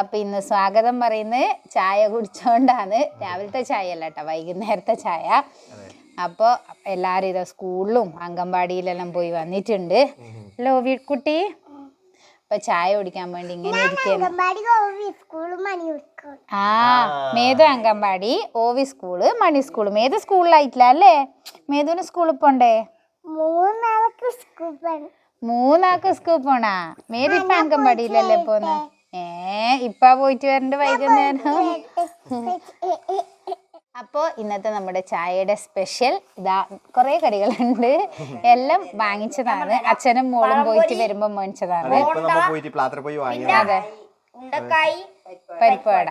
അപ്പൊ ഇന്ന് സ്വാഗതം പറയുന്നത് ചായ കുടിച്ചോണ്ടാണ്. രാവിലത്തെ ചായ അല്ല കേട്ടോ വൈകുന്നേരത്തെ ചായ. അപ്പോൾ എല്ലാവരും ഇതോ സ്കൂളിലും അംഗൻവാടിയിലെല്ലാം പോയി വന്നിട്ടുണ്ട്. ഹലോ വീട്ടുകുട്ടി. അപ്പൊ ചായ കുടിക്കാൻ വേണ്ടി ഇങ്ങനെ കൊടുക്കും. ആ മേതു അംഗൻവാടി ഓവി സ്കൂൾ മണി സ്കൂൾ. മേതു സ്കൂളിലായിട്ടില്ല അല്ലേ? മേതുവിന് സ്കൂളിൽ പോണ്ടേ? മൂന്നാൾക്ക് സ്കൂൾ പോകണം മൂന്നാൾക്ക് സ്കൂൾ പോണാ? മേതു ഇപ്പൊ അംഗൻവാടിയിലല്ലേ പോന്നെ? ഏ ഇപ്പ പോയിട്ട് വരണ്ട വൈകുന്നേരം. അപ്പോൾ ഇന്നത്തെ നമ്മുടെ ചായയുടെ സ്പെഷ്യൽ ഇതാ കുറേ കടികളുണ്ട്. എല്ലാം വാങ്ങിച്ചതാണ്. അച്ഛനും മോളും പോയിട്ട് വരുമ്പോൾ മേടിച്ചതാണ്. അതെ പരിപ്പുവട.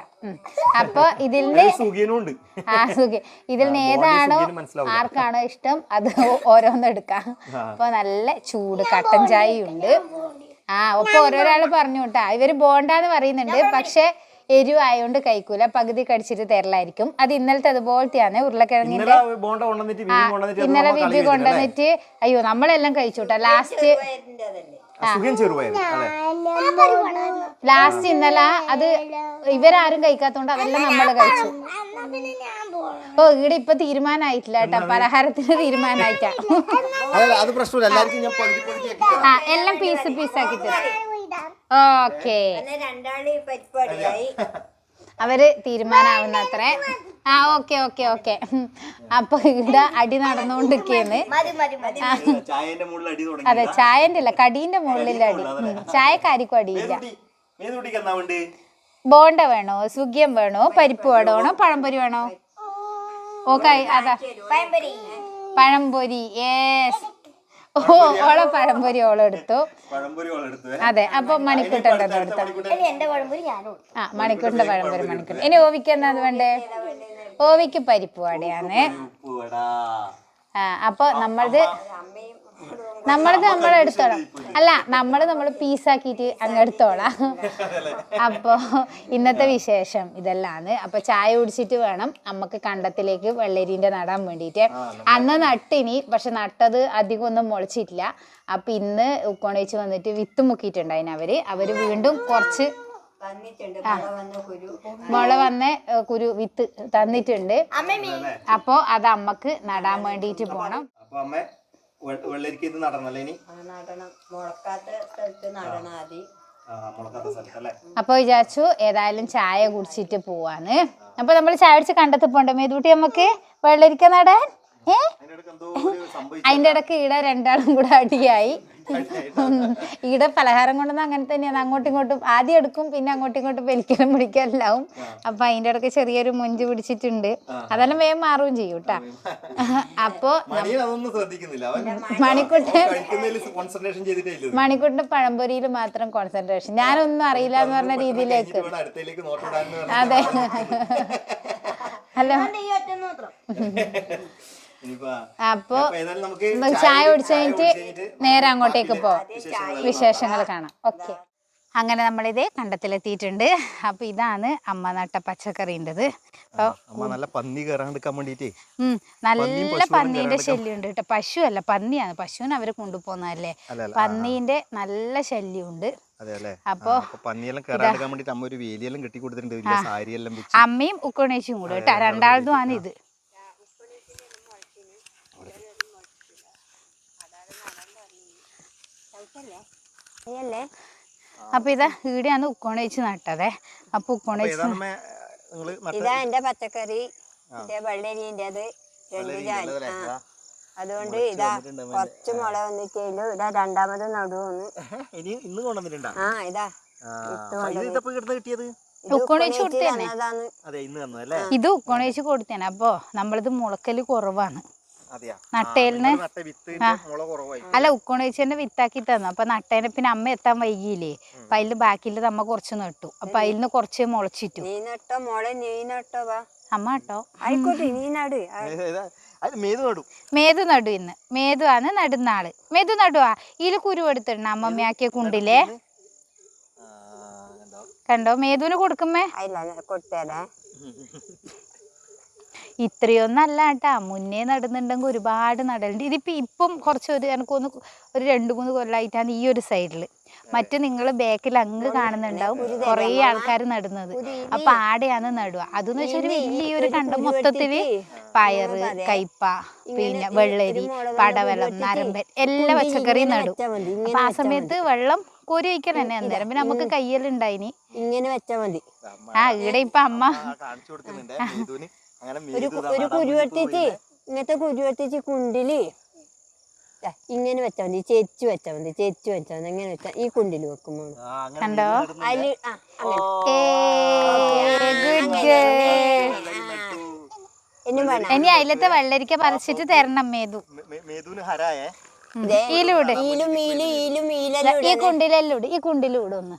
അപ്പൊ ഇതിൽ നിന്ന് ഉണ്ട്. ആ സുഖി. ഇതിൽ നിന്ന് ഏതാണോ ആർക്കാണോ ഇഷ്ടം അത് ഓരോന്നെടുക്കാം അപ്പൊ നല്ല ചൂട് കട്ടൻ ചായ ഉണ്ട് ആ ഒപ്പം ഓരോരാൾ പറഞ്ഞു കേട്ടാ ഇവർ ബോണ്ടാന്ന് പറയുന്നുണ്ട്. പക്ഷെ എരിവായോണ്ട് കഴിക്കൂല. പകുതി കടിച്ചിട്ട് തരലായിരിക്കും അത് ഇന്നലത്തെ അതുപോലത്തെയാണ്. ഉരുളക്കിഴങ്ങിന്റെ ഇന്നലെ വിധി കൊണ്ടുവന്നിട്ട് അയ്യോ നമ്മളെല്ലാം കഴിച്ചുട്ടാ. ലാസ്റ്റ് ലാസ്റ്റ് ഇന്നലെ അത് ഇവരാരും കഴിക്കാത്തോണ്ട് അതെല്ലാം നമ്മൾ കഴിച്ചു. ഓ ഇവിടെ ഇപ്പൊ തീരുമാനമായിട്ടില്ല കേട്ടോ. പലഹാരത്തിന് തീരുമാനമായിട്ടാ അതല്ല അത് പ്രശ്നമില്ല. എല്ലാവർക്കും ഞാൻ പകുതി പകുതി ആക്കി ആ എല്ലാം പീസ് പീസ് ആക്കി ഓക്കേ. ഓക്കെ രണ്ടാളി പരിപാടിയായി. അവർ തീരുമാനാവുന്നത്രേ. ആ ഓക്കെ ഓക്കെ ഓക്കെ. അപ്പൊ ഇവിടെ അടി നടന്നുകൊണ്ടിരിക്കുകയാണ്. മതി മതി മതി. ചായന്റെ മുകളിൽ അടി തുടങ്ങി. അതെ ചായന്റെ അല്ല കടീന്റെ മുകളിലടി അടി. ഉം. ചായക്കാരിക്കും അടിയില്ല. എന്നാ ബോണ്ട വേണോ? സുഖ്യം വേണോ? പരിപ്പ് വേണോ? പഴംപൊരി വേണോ? ഓക്കെ അതാ. പഴംപൊരി പഴംപൊരി യേസ് ഓ ഓള പഴംപൊരി ഓളെ എടുത്തു. പഴംപൊരി എടുത്തു അതെ അപ്പൊ മണിക്കൂട്ടന്റെ എടുത്തു. ആ മണിക്കൂറിന്റെ പഴംപൊരി മണിക്കൂർ ഇനി ഓവിക്ക് എന്നാ അത് വേണ്ടേ? ഓവിക്ക് പരിപ്പ് വടയാണ്. ആ അപ്പൊ നമ്മളത് അമ്മയും നമ്മളത് നമ്മളെ എടുത്തോളാം. അല്ല നമ്മൾ നമ്മൾ പീസാക്കിയിട്ട് അങ്ങ് എടുത്തോളാം. അപ്പോൾ ഇന്നത്തെ വിശേഷം ഇതെല്ലാമാണ് അപ്പൊ ചായ കുടിച്ചിട്ട് വേണം നമുക്ക് കണ്ടത്തിലേക്ക് വെള്ളരീന്റെ നടാൻ വേണ്ടിയിട്ട്. അന്ന് നട്ടിനി പക്ഷെ നട്ടത് അധികം ഒന്നും മുളച്ചിട്ടില്ല. അപ്പൊ ഇന്ന് ഉക്കോണേച്ച് വന്നിട്ട് വിത്ത് മുക്കിയിട്ടുണ്ടായിന് അവർ. അവർ വീണ്ടും കുറച്ച് മുള വന്ന കുരു. വിത്ത് തന്നിട്ടുണ്ട്. അപ്പോൾ അത് അമ്മയ്ക്ക് നടാൻ വേണ്ടിയിട്ട് പോണം. അപ്പൊ വെള്ളരിക്ക ഇത് നടണല്ലേ ഇനി? അപ്പൊ നടണം. മുളക്കാത്ത സ്ഥലത്ത് നടണം ആ. മുളക്കാത്ത സ്ഥലത്ത് അല്ലേ? അപ്പോൾ വിചാരിച്ചു ഏതായാലും ചായ കുടിച്ചിട്ട് പോവാന്ന്. അപ്പൊ നമ്മൾ ചായ കുടിച്ച് കണ്ടെത്തി പോണ്ടേ മേതൂട്ടി നമുക്ക് വെള്ളരിക്ക നടാൻ? ഏ? അതിന്റെ ഇടയ്ക്ക് എന്തോ ഒരു സംഭവിച്ചു അതിന്റെ ഇടയ്ക്ക് ഈടെ രണ്ടാളും കൂടെ അടിയായി. ഈട പലഹാരം കൊണ്ടൊന്നും അങ്ങനെ തന്നെയാണ്. അങ്ങോട്ടും ഇങ്ങോട്ടും ആദ്യം എടുക്കും പിന്നെ അങ്ങോട്ടും ഇങ്ങോട്ടും വലിക്കലും പിടിക്കലാവും അപ്പൊ അതിന്റെ ഇടയ്ക്ക് ചെറിയൊരു മുഞ്ച് പിടിച്ചിട്ടുണ്ട്. അതെല്ലാം വേഗം മാറുകയും ചെയ്യും കേട്ടാ. അപ്പോൾ മണിക്കുട്ട് അതൊന്നും ശ്രദ്ധിക്കുന്നില്ല. അവൻ മണിക്കുട്ടൻ പഴംപൊരിയിൽ മാത്രം കോൺസെൻട്രേഷൻ ഞാനൊന്നും അറിയില്ല എന്ന് പറഞ്ഞ രീതിയിലേക്ക്. അതെ. ഹലോ. അപ്പോ ചായ കുടിച്ചു കഴിഞ്ഞിട്ട് നേരെ അങ്ങോട്ടേക്ക് പോവാം. വിശേഷങ്ങൾ കാണാം. ഓക്കെ. അങ്ങനെ നമ്മളിത് കണ്ടത്തിലെത്തിയിട്ടുണ്ട്. അപ്പൊ ഇതാണ് അമ്മ നട്ട പച്ചക്കറിന്റെത്. അമ്മ നല്ല പന്നി കയറാണ്ടിരിക്കാൻ വേണ്ടിട്ടേ. ഉം, നല്ല പന്നീന്റെ ശല്യം ഉണ്ട് കേട്ടോ. പശു അല്ല പന്നിയാണ്. പശുവിനെ അവർ കൊണ്ടുപോകുന്നതല്ലേ? പന്നീന്റെ നല്ല ശല്യമുണ്ട്. ഉണ്ട് അപ്പൊ പന്നിയെല്ലാം കയറാണ്ടിരിക്കാൻ വേണ്ടിട്ട് അമ്മ ഒരു വേലിയെല്ലാം കെട്ടി കൊടുത്തിട്ടുണ്ട് അമ്മയും ഉക്കണേച്ചും കൂടെ കേട്ടോ. രണ്ടാളതും ആണ് ഇത്. അല്ലേ അപ്പൊ ഇതാ ഈടെയാണ് ഉക്കോണേച്ച് നട്ടതേ. അപ്പൊ നിങ്ങൾ നട്ട ഇതാ എന്റെ പച്ചക്കറി എന്റെ രണ്ട്? ഇതാ. അതുകൊണ്ട് ഇതാ കുറച്ച് മുള വന്നിട്ടേലും ഇതാ രണ്ടാമത് നടുവന്ന്. ഇനി ഇന്ന് കൊണ്ടുവന്നിട്ടുണ്ടാ? ആ ഇതാ. ഇത് കിട്ടിയത്? ഉക്കോണേച്ച് ഉക്കോണേച്ച് അതെ ഇന്ന് തന്നു അല്ലേ ഇത് ഉക്കോണേച്ച് കൊടുത്തേനെ അപ്പോ നമ്മളിത് മുളക്കൽ കുറവാണ്. നട്ടേലിന് അല്ല ഉക്കോണേച്ചന്റെ വിത്താക്കി തന്നു. അപ്പൊ നട്ടേനെ പിന്നെ അമ്മ എത്താൻ വൈകിയില്ലേ? അപ്പൊ അതിൽ ബാക്കിയിൽ നമ്മ കുറച്ച് നട്ടു. അപ്പൊ അതിൽ നിന്ന് കുറച്ച് മുളച്ചിട്ടു. നീ നട്ടോ മോളെ നീ നട്ടോ വാ. അമ്മ കേട്ടോ ആയിക്കോട്ടെ നീ നട്. മേത് മേതു ഇന്ന്. മേതു ആണ് നടുന്നാൾ മേതു നടുവാ. ഇതിൽ കുരു എടുത്തിടണം അമ്മമ്മയാക്കിയ കുണ്ടിലെ. കണ്ടോ? മേതുവിന് കൊടുക്കുമ്പേ കൊടുത്തേരേ. ഇത്രയൊന്നല്ല കേട്ടാ മുന്നേ നടുന്നുണ്ടെങ്കിൽ ഒരുപാട് നടലുണ്ട്. ഇതിപ്പോൾ ഇപ്പം കുറച്ച് ഒരു എനിക്കൊന്ന് ഒരു രണ്ട് മൂന്ന് കൊല്ലമായിട്ടാണ് ഈ ഒരു സൈഡിൽ മറ്റു നിങ്ങൾ ബാക്കിൽ അങ്ങ് കാണുന്നുണ്ടാവും കുറേ ആൾക്കാർ നടുന്നത്. അപ്പൊ ആടെയാണ് നടുക. അതെന്ന് വെച്ചാൽ ഒരു വലിയൊരു കണ്ട മൊത്തത്തിൽ പയറ് കയ്പ പിന്നെ വെള്ളരി പടവലം നരമ്പൻ എല്ലാ പച്ചക്കറിയും നടും. അപ്പൊ ആ സമയത്ത് വെള്ളം കോരി വയ്ക്കണം തന്നെ അന്നേരം. പിന്നെ നമുക്ക് കയ്യിലുണ്ടായിനി. ഇങ്ങനെ വെച്ചാൽ മതി. ആ ഇവിടെ ഇപ്പൊ അമ്മ ഒരു ഒരു കുരുവെട്ടിച്ച് ഇങ്ങനത്തെ കുരുവെട്ടിച്ച് കുണ്ടിൽ ദാ ഇങ്ങനെ വെച്ചാൽ മതി ചേച്ചു വെച്ചാൽ മതി ചേച്ചു വെച്ചാൽ മതി അങ്ങനെ വെച്ചാൽ ഈ കുണ്ടിൽ വെക്കുമ്പോൾ കണ്ടോ? അതിൽ ഇനി അതിലത്തെ വെള്ളരിക്ക പറിച്ചിട്ട് തരണം മേതു. ഈ കുണ്ടിലെല്ലൂട് ഈ കുണ്ടിലൂടെ ഒന്ന്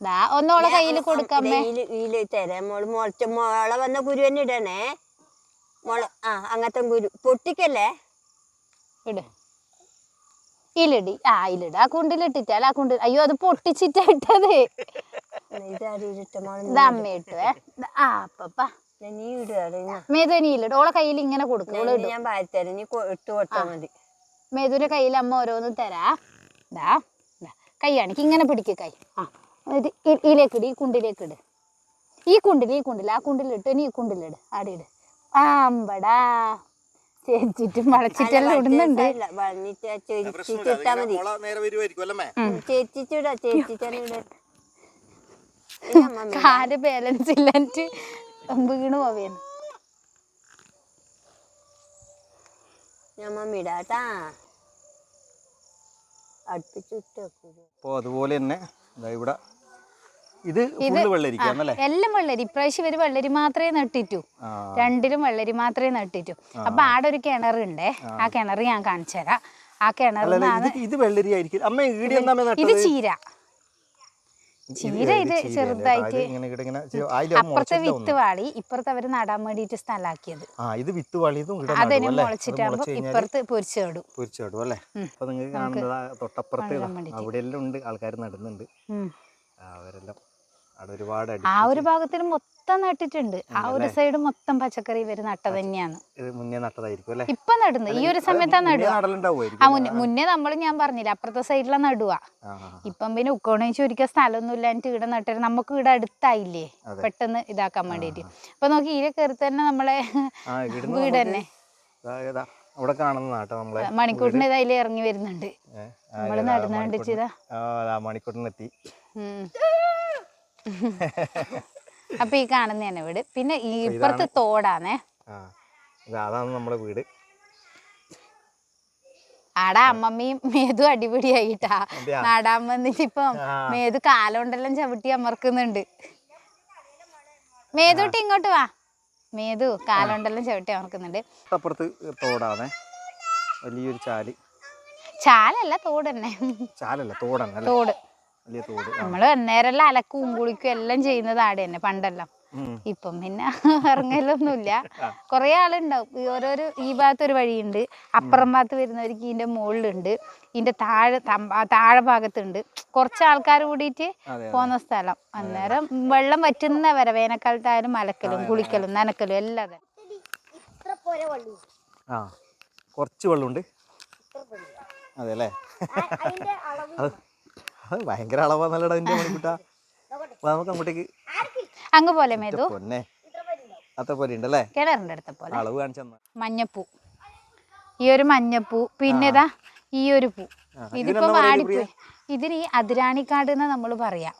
ദാ ഒന്നോളെ കയ്യിൽ കൊടുക്കാമേ ഈൽ തരാം. മോൾ മുളച്ച മോളെ വന്ന കുരു തന്നെ ഇടണേ. മുള ആ അങ്ങനത്തെ കുരു പൊട്ടിക്കല്ലേ? ഇട്. ഇലിടി. ആ ഇലിട. ആ കുണ്ടിലിട്ടിട്ടാൽ ആ കുണ്ടിൽ അയ്യോ അത് പൊട്ടിച്ചിട്ടാ ഇട്ടത്. അമ്മ ഇട്ടുവേ ആ അപ്പപ്പ ഇലിട്. ഓളെ കയ്യിൽ ഇങ്ങനെ കൊടുക്കും. ഓൾ ഞാൻ പാരത്തരാം നീ ഇട്ട് കൊടുത്താൽ മതി. മേധുവിന്റെ കയ്യിൽ അമ്മ ഓരോന്ന് തരാ. ദാ. കൈ കാണിക്ക് ഇങ്ങനെ പിടിക്കും കൈ. ആ. എന്നിട്ട് ഈ- ഇതിലേക്ക് ഇട് ഈ കുണ്ടിലേക്ക് ഇട്. ഈ കുണ്ടിൽ ഈ കുണ്ടിൽ ആ കുണ്ടിലിട്ട് ഇനി ഈ കുണ്ടിലിട് ആടെ ഇട്. ആമ്പടാ. ചേച്ചിട്ടും വളച്ചിട്ടെല്ലാം ഇടുന്നുണ്ട്. കാൽ ബാലൻസ് ഇല്ലാണ്ട് വീണ് പോവേന്ന്. അപ്പോൾ അതുപോലെ തന്നെ ഇവിടെ ഇത് എല്ലാം വെള്ളരി. ഇപ്രാവശ്യം ഇവർ വെള്ളരി മാത്രമേ നട്ടിട്ടു. രണ്ടിലും വെള്ളരി മാത്രമേ നട്ടിട്ടു. അപ്പൊ ആടെ ഒരു കിണറുണ്ടേ ആ. കിണർ ഞാൻ കാണിച്ചു തരാം. ആ കിണറിൽ ഇത് വെള്ളരി ആയിരിക്കും. അമ്മ ഇത് ചീര. ചീര ഇത് ചെറുതായിട്ട് അപ്പുറത്തെ വിത്ത് വാളി. ഇപ്പുറത്ത് അവർ നടാൻ വേണ്ടിട്ട് സ്ഥലമാക്കിയത്. ഇത് വിത്ത് വളിയതും അതിന് മുളച്ചിട്ടാകുമ്പോ ഇപ്പുറത്ത് പൊരിച്ചു നടും. പൊരിച്ചിടും അല്ലേ? അപ്പൊ നിങ്ങൾക്ക് കാണുന്നത് തൊട്ടപ്പുറത്ത്. അവിടെ എല്ലാം ഉണ്ട്. ആൾക്കാർ നടുന്നുണ്ട്. അവരെല്ലാം ഒരുപാട് ആ ഒരു ഭാഗത്തിൽ മൊത്തം നട്ടിട്ടുണ്ട്. ആ ഒരു സൈഡ് മൊത്തം പച്ചക്കറി ഇവർ നട്ടത് തന്നെയാണ്. മുന്നേ നട്ടതായിരിക്കും അല്ലേ? ഇപ്പൊ നടുന്നത്. ഈ ഒരു സമയത്താ നടുക. മുന്നേ നമ്മൾ ഞാൻ പറഞ്ഞില്ല അപ്പുറത്തെ സൈഡിലാണ് നടുക. ഇപ്പം പിന്നെ ഉക്കോണേ ഒരിക്കൽ സ്ഥലമൊന്നും എന്നിട്ട് ഇവിടെ നട്ടത് നമുക്ക് ഇവിടെ അടുത്തായില്ലേ? പെട്ടെന്ന് ഇതാക്കാൻ വേണ്ടിട്ട് അപ്പൊ നോക്കി ഇതിലെ കയറി തന്നെ നമ്മളെ വീട് തന്നെ. അവിടെ കാണുന്ന നാട്ടോ നമ്മളെ മണിക്കൂട്ടിന് ഇതായി ഇറങ്ങി വരുന്നുണ്ട്. നമ്മൾ നടന്നുകൊണ്ടിച്ചതാ മണിക്കൂറിന്- മണിക്കൂറിനെത്തി ഉം. അപ്പൊ ഈ കാണുന്ന തന്നെ വീട്. പിന്നെ ഈ ഇപ്പുറത്ത് തോടാണേ. അതാണ് നമ്മുടെ വീട്. ആടാ അമ്മമ്മയും മേതു അടിപൊളിയായിട്ടാ? നാടാൻ വന്നിട്ടിപ്പം. മേതു കാലോണ്ടെല്ലാം ചവിട്ടി അമർക്കുന്നുണ്ട്. മേതുട്ടി ഇങ്ങോട്ട് വാ. മേതു കാലോണ്ടെല്ലാം ചവിട്ടി അമർക്കുന്നുണ്ട്. അപ്പുറത്ത് തോടാണേ. വലിയൊരു ചാൽ. ചാലല്ല തോട് തന്നെ ചാലല്ല തോടന്നെ തോട്. വലിയ തോട്. നമ്മൾ അന്നേരമെല്ലാം അലക്കും കുളിക്കും എല്ലാം ചെയ്യുന്നത് ആടെ തന്നെ പണ്ടെല്ലാം. ഇപ്പം പിന്നെ ഇറങ്ങലൊന്നുമില്ല. കുറേ ആളുണ്ടാവും. ഈ ഓരോരോ ഈ ഭാഗത്ത് ഒരു വഴിയുണ്ട്. അപ്പുറം ഭാഗത്ത് വരുന്നവർക്ക് ഇതിന്റെ മുകളിലുണ്ട് ഇതിന്റെ താഴെ താഴെ ഭാഗത്തുണ്ട്. കുറച്ച് ആൾക്കാർ കൂടിയിട്ട് പോകുന്ന സ്ഥലം. അന്നേരം വെള്ളം വറ്റുന്ന വരെ വേനൽക്കാലത്തായാലും അലക്കലും കുളിക്കലും നനക്കലും എല്ലാം ആ. കുറച്ച് വെള്ളമുണ്ട്. അതെ അല്ലേ? അതിന്റെ അളവ് അത് ഭയങ്കര അളവാന്നല്ലടാ എന്റെ മണിക്കൂട്ടാ. നമുക്ക് അങ്ങോട്ടേക്ക്. അങ്ങ് പോലെ മേതു. പൊന്നെ. അത്ര പോലെ ഉണ്ടല്ലേ? കിണറിന്റെ അടുത്ത പോലെ. അളവ് കാണിച്ചു മഞ്ഞപ്പൂ. ഈ ഒരു മഞ്ഞപ്പൂ പിന്നെ ഇതാ ഈ ഒരു പൂ. ഇതിപ്പോ വാടിപ്പോയി. ഇതിന് ഈ അതിരാണിക്കാട് എന്ന് നമ്മൾ പറയാം.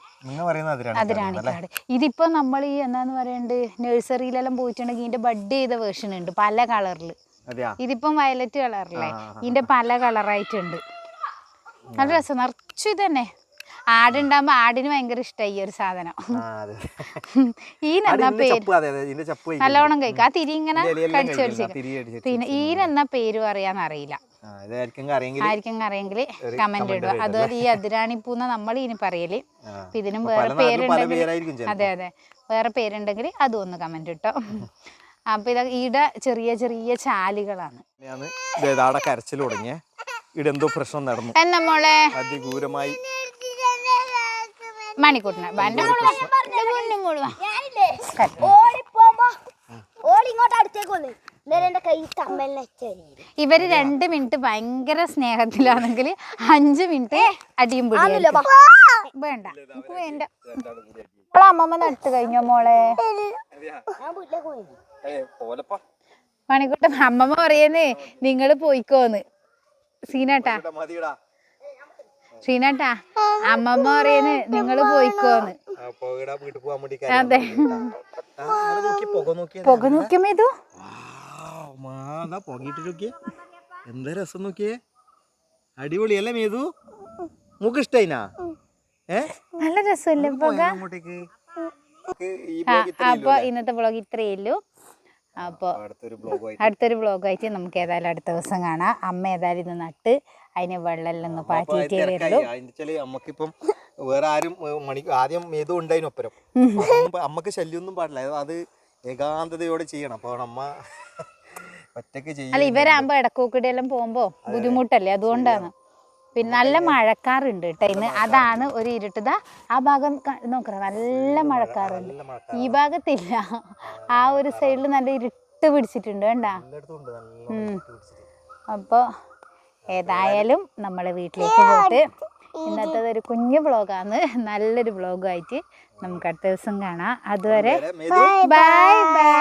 അതിരാണിക്കാട്. ഇതിപ്പോ നമ്മൾ ഈ എന്താന്ന് പറയണ്ട് നഴ്സറിയിലെല്ലാം പോയിട്ടുണ്ടെങ്കിൽ ഇതിന്റെ ബഡ് ചെയ്ത വേർഷൻ ഉണ്ട് പല കളറിൽ അതെയാ? ഇതിപ്പം വയലറ്റ് കളറല്ലേ ഇതിന്റെ പല കളറായിട്ടുണ്ട്. നല്ല രസം. നിറച്ചു ഇത് തന്നെ ആടുണ്ടാകുമ്പോ ആടിന് ഭയങ്കര ഇഷ്ടമായി ഈ ഒരു സാധനം. ഈനെന്നാ പേര്. നല്ലോണം കഴിക്കും. ആ തിരി ഇങ്ങനെ കടിച്ചു കടിച്ചു പിന്നെ ഈനെന്നാ പേര് പറയാന്നറിയില്ല. ആ ഇതായിരിക്കും അറിയെങ്കിൽ കമന്റ് ഇടുക. അതുപോലെ ഈ അതിരാണിപ്പൂന്ന നമ്മൾ ഇനി പറയൽ. അപ്പൊ ഇതിനും വേറെ പേരുണ്ടെങ്കിൽ അതെ അതെ. വേറെ പേരുണ്ടെങ്കിൽ അതും ഒന്ന് കമന്റ് ഇട്ടോ. അപ്പൊ ഇത് ഈടെ ചെറിയ ചെറിയ ചാലുകളാണ്. കരച്ചിൽ തുടങ്ങിയേ. ഇവിടെ എന്തോ പ്രശ്നം നടന്നു. എന്നാ മോളെ? മണിക്കൂട്ടിന. തമ്മലിനെ ഇവർ രണ്ട് മിനിറ്റ് ഭയങ്കര സ്നേഹത്തിലാണെങ്കിൽ അഞ്ച് മിനിറ്റ് അടിയും പിടിയും വേണ്ട. അമ്മമ്മ നട്ട് കഴിഞ്ഞോ മോളെ? ഞാൻ വീട്ടിലേക്ക് പോയി. മണിക്കൂട്ടം അമ്മമ്മ പറയുന്നേ നിങ്ങൾ പോയിക്കോന്ന്. സീനാട്ടാ ശ്രീനാട്ടാ അമ്മമ്മ പറയുന്നു നിങ്ങൾ പോയിക്കോന്ന്. അതെ. പുക നോക്കി പുക നോക്കിയമ്മ ഇതു. മാതാ പുകയിട്ട് നോക്കിയേ. എന്താ രസം നോക്കിയേ? അടിപൊളിയല്ലേ മേതു? മുഖ ഇഷ്ടായിനാ? ഏ? നല്ല രസമല്ലേ പുക? അപ്പൊ ഇന്നത്തെ വ്ളോഗ് ഇത്രയേ ഉള്ളൂ. അപ്പോൾ അടുത്തൊരു ബ്ലോഗ് അടുത്തൊരു വ്ളോഗായിട്ട് നമുക്ക് ഏതായാലും അടുത്ത ദിവസം കാണാം. അമ്മ ഏതായാലും ഇത് നട്ട് അതിന് വെള്ളമെല്ലാം ഒന്ന് പാറ്റിയിട്ടേ വരുള്ളൂ അതിന്റെ നമുക്കിപ്പം വേറെ ആരും മണി ആദ്യം ഏതും ഉണ്ടായിന് ഒപ്പരം. അപ്പൊ അമ്മയ്ക്ക് ശല്യമൊന്നും പാടില്ല. അത് ഏകാന്തതയോടെ ചെയ്യണം. അപ്പൊ അമ്മ ഒറ്റയ്ക്ക് ചെയ്യും അല്ല ഇവരാകുമ്പോ ഇടക്കൂക്കിടെല്ലാം എല്ലാം പോകുമ്പോ ബുദ്ധിമുട്ടല്ലേ? അതുകൊണ്ടാണ്. പിന്നെ നല്ല മഴക്കാറുണ്ട് കേട്ടോ ഇന്ന്. അതാണ് ഒരു ഇരുട്ടത ആ ഭാഗം നോക്കണം നല്ല മഴക്കാറുണ്ട്. ഈ ഭാഗത്തില്ല. ആ ഒരു സൈഡിൽ നല്ല ഇരുട്ട് പിടിച്ചിട്ടുണ്ട്. മഴ അപ്പോൾ ഏതായാലും നമ്മളെ വീട്ടിലേക്ക് പോയിട്ട് ഇന്നത്തെ ഒരു കുഞ്ഞു വ്ളോഗാണ് നല്ലൊരു ബ്ലോഗായിട്ട് നമുക്ക് അടുത്ത ദിവസം കാണാം. അതുവരെ ബൈ ബൈ.